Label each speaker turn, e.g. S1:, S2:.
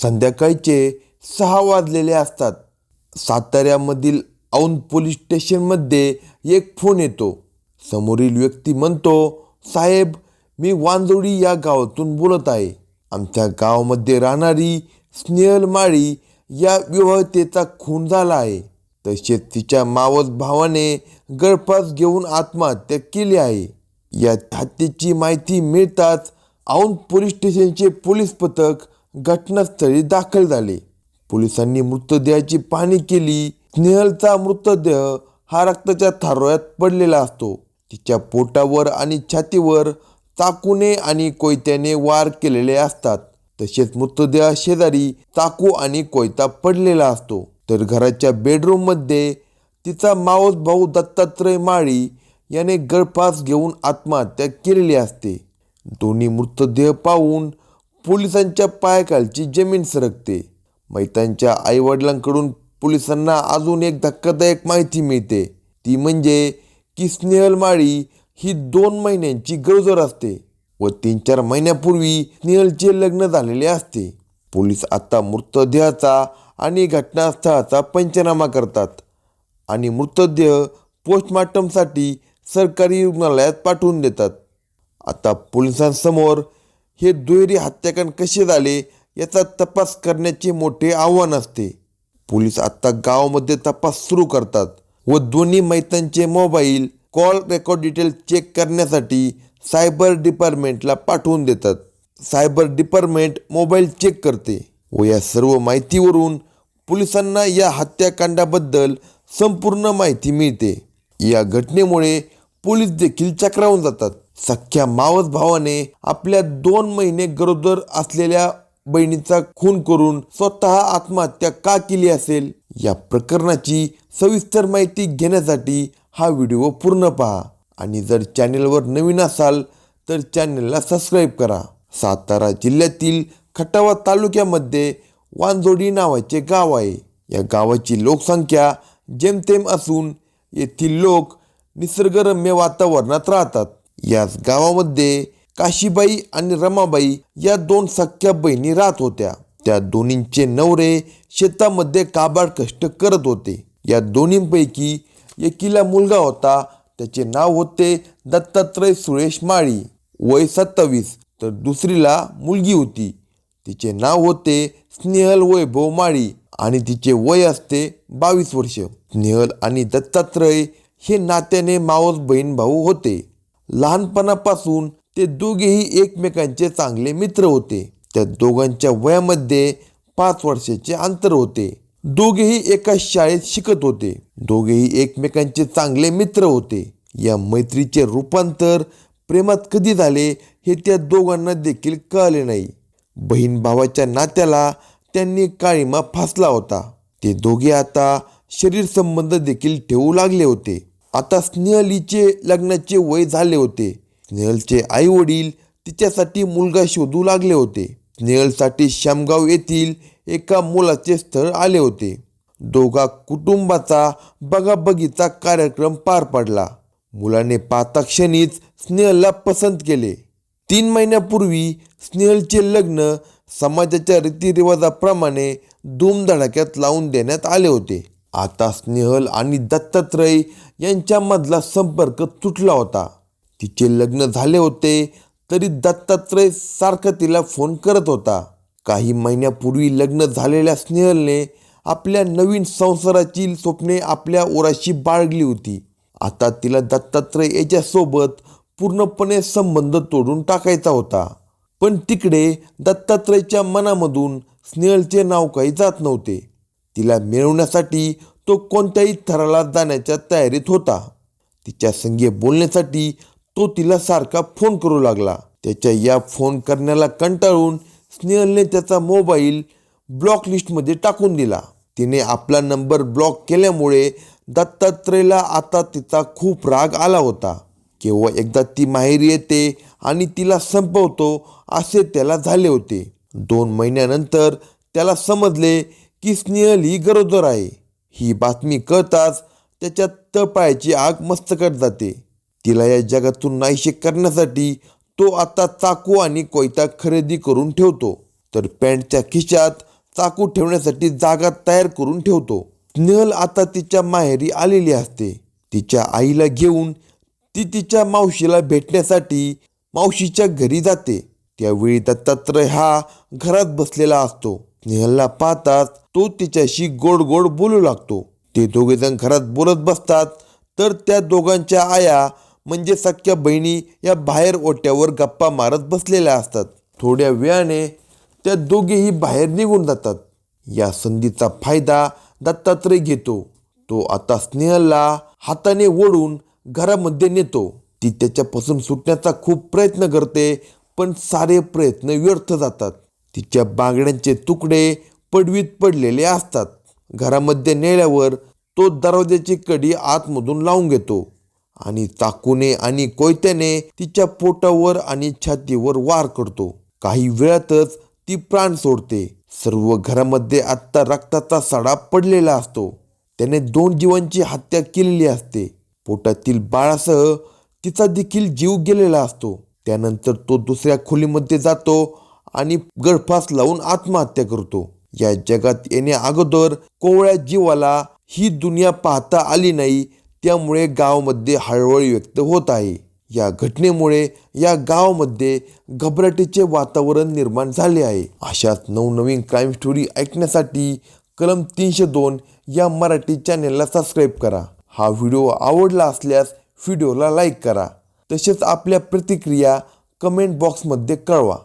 S1: संध्याकाळचे सहा वाजलेले असतात. साताऱ्यामधील औंध पोलीस स्टेशनमध्ये एक फोन येतो. समोरील व्यक्ती म्हणतो साहेब मी वांजोडी या गावातून बोलत आहे. आमच्या गावामध्ये राहणारी स्नेहल माळी या विवाहितेचा खून झाला आहे. तसेच तिच्या मावस भावाने गळफास घेऊन आत्महत्या केली आहे. या हत्येची माहिती मिळताच औंध पोलीस स्टेशनचे पोलीस पथक घटनास्थळी दाखल झाले. पोलिसांनी मृतदेहाची पाहणी केली. स्नेहलचा मृतदेह हा रक्ताच्या थारोळ्यात पडलेला असतो. तिच्या पोटावर आणि छातीवर चाकूने आणि कोयत्याने वार केलेले असतात. तसेच मृतदेहा शेजारी चाकू आणि कोयता पडलेला असतो. तर घराच्या बेडरूममध्ये तिचा मावस भाऊ दत्तात्रय माळी याने गळफास घेऊन आत्महत्या केलेली असते. दोन्ही मृतदेह पाहून पोलिसांच्या पायाखालची जमीन सरकते. मैतांच्या आईवडिलांकडून पोलिसांना अजून एक धक्कादायक माहिती मिळते. ती म्हणजे की स्नेहल माळी ही दोन महिन्यांची गरोदर असते व तीन चार महिन्यापूर्वी स्नेहलचे लग्न झालेले असते. पोलीस आता मृतदेहाचा आणि घटनास्थळाचा पंचनामा करतात आणि मृतदेह पोस्टमार्टमसाठी सरकारी रुग्णालयात पाठवून देतात. आता पोलिसांसमोर हे दुहेरी हत्याकांड कसे झाले याचा तपास करण्याचे मोठे आव्हान असते. पोलीस आत्ता गावामध्ये तपास सुरू करतात व दोन्ही मैतांचे mobile call record detail check करण्यासाठी सायबर डिपार्टमेंटला पाठवून देतात. सायबर डिपार्टमेंट मोबाईल चेक करते व या सर्व माहितीवरून पोलिसांना या हत्याकांडाबद्दल संपूर्ण माहिती मिळते. या घटनेमुळे पोलीस देखील चक्रावून जातात. सख्या मावस भावाने आपल्या दोन महिने गरोदर असलेल्या बहिणीचा खून करून स्वतः आत्महत्या का केली असेल? या प्रकरणाची सविस्तर माहिती घेण्यासाठी हा व्हिडिओ पूर्ण पहा. आणि जर चॅनेलवर नवीन असाल तर चॅनेलला सबस्क्राईब करा. सातारा जिल्ह्यातील खटावा तालुक्यामध्ये वांजोडी नावाचे गाव आहे. या गावाची लोकसंख्या जेमतेम असून येथील लोक निसर्गरम्य वातावरणात राहतात. याच गावामध्ये काशीबाई आणि रमाबाई या दोन सख्या बहिणी राहत होत्या. त्या दोन्हींचे नवरे शेतामध्ये काबाड कष्ट करत होते. या दोन्हींपैकी एकीला मुलगा होता. त्याचे नाव होते दत्तात्रय सुरेश माळी. वय सत्तावीस तर दुसरीला मुलगी होती. तिचे नाव होते स्नेहल वैभव माळी आणि तिचे वय असते बावीस वर्ष. स्नेहल आणि दत्तात्रय हे नात्याने मावस बहीण भाऊ होते. लहानपणापासून ते दोघेही एकमेकांचे चांगले मित्र होते. त्या दोघांच्या वयामध्ये पाच वर्षाचे अंतर होते. दोघेही एका शाळेत शिकत होते. दोघेही एकमेकांचे चांगले मित्र होते. या मैत्रीचे रूपांतर प्रेमात कधी झाले हे त्या दोघांना देखील कळले नाही. बहीण भावाच्या नात्याला त्यांनी काळीमा फासला होता. ते दोघे आता शरीर संबंध देखील ठेवू लागले होते. आता स्नेहलीचे लग्नाचे वय झाले होते. स्नेहलचे आई वडील तिच्यासाठी मुलगा शोधू लागले होते. स्नेहलसाठी शामगाव येथील एका मुलाचे स्थळ आले होते. दोघा कुटुंबाचा बगाबगीचा कार्यक्रम पार पडला. मुलाने पाहता क्षणीच स्नेहलला पसंत केले. तीन महिन्यापूर्वी स्नेहलचे लग्न समाजाच्या रीतिरिवाजाप्रमाणे धूमधडाक्यात लावून देण्यात आले होते. आता स्नेहल आणि दत्तात्रय यांच्यामधला संपर्क तुटला होता. तिचे लग्न झाले होते तरी दत्तात्रय सारखं तिला फोन करत होता. काही महिन्यापूर्वी लग्न झालेल्या स्नेहलने आपल्या नवीन संसाराची स्वप्ने आपल्या ओराशी बाळगली होती. आता तिला दत्तात्रय याच्यासोबत पूर्णपणे संबंध तोडून टाकायचा होता. पण तिकडे दत्तात्रयच्या मनामधून स्नेहलचे नाव काही जात नव्हते. तिला मिळवण्यासाठी तो कोणत्याही थराला जाण्याच्या तयारीत होता. तिच्या संगे बोलण्यासाठी तो तिला सारखा फोन करू लागला. त्याच्या या फोन करण्याला कंटाळून स्नेहलने त्याचा मोबाईल ब्लॉक लिस्टमध्ये टाकून दिला. तिने आपला नंबर ब्लॉक केल्यामुळे दत्तात्रयला आता तिचा खूप राग आला होता. केव्हा एकदा ती माहेरी येते आणि तिला संपवतो असे त्याला झाले होते. दोन महिन्यानंतर त्याला समजले की स्नेहल ही गरोदर आहे. ही बातमी कळताच त्याच्या तळपायाची आग मस्तकट जाते. तिला या जगातून नाहीशे करण्यासाठी तो आता चाकू आणि कोयता खरेदी करून ठेवतो. तर पॅन्टच्या खिशात चाकू ठेवण्यासाठी जागा तयार करून ठेवतो. स्नेहल आता तिच्या माहेरी आलेली असते. तिच्या आईला घेऊन ती तिच्या मावशीला भेटण्यासाठी मावशीच्या घरी जाते. त्यावेळी दत्तात्रय हा घरात बसलेला असतो. स्नेहलला पाहताच तो तिच्याशी गोड गोड बोलू लागतो. ते दोघेजण घरात बोलत बसतात तर त्या दोघांच्या आया म्हणजे सख्या बहिणी या बाहेर ओट्यावर गप्पा मारत बसलेल्या असतात. थोड्या वेळाने त्या दोघेही बाहेर निघून जातात. या संधीचा फायदा दत्तात्रय घेतो. तो आता स्नेहलला हाताने ओढून घरामध्ये नेतो. ती त्याच्यापासून सुटण्याचा खूप प्रयत्न करते पण सारे प्रयत्न व्यर्थ जातात. तिच्या बांगड्यांचे तुकडे पडवीत पडलेले असतात. घरामध्ये नेल्यावर तो दरवाज्याची कडी आतमधून लावून घेतो आणि चाकूने आणि कोयत्याने तिच्या पोटावर आणि छातीवर वार करतो. काही वेळातच ती प्राण सोडते. सर्व घरामध्ये आत्ता रक्ताचा सडा पडलेला असतो. त्याने दोन जीवांची हत्या केलेली असते. पोटातील बाळासह तिचा देखील जीव गेलेला असतो. त्यानंतर तो दुसऱ्या खोलीमध्ये जातो आणि गळफास लावून आत्महत्या करतो. या जगात येण्या अगोदर कोवळ्या जीवाला ही दुनिया पाहता आली नाही त्यामुळे गावामध्ये हळवळी व्यक्त होत आहे. या घटनेमुळे या गावामध्ये घबराटीचे वातावरण निर्माण झाले आहे. अशाच नवनवीन क्राईम स्टोरी ऐकण्यासाठी कलम तीनशे दोन या मराठी चॅनेलला सबस्क्राईब करा. हा व्हिडिओ आवडला असल्यास व्हिडिओला लाईक करा. तसेच आपल्या प्रतिक्रिया कमेंट बॉक्समध्ये कळवा.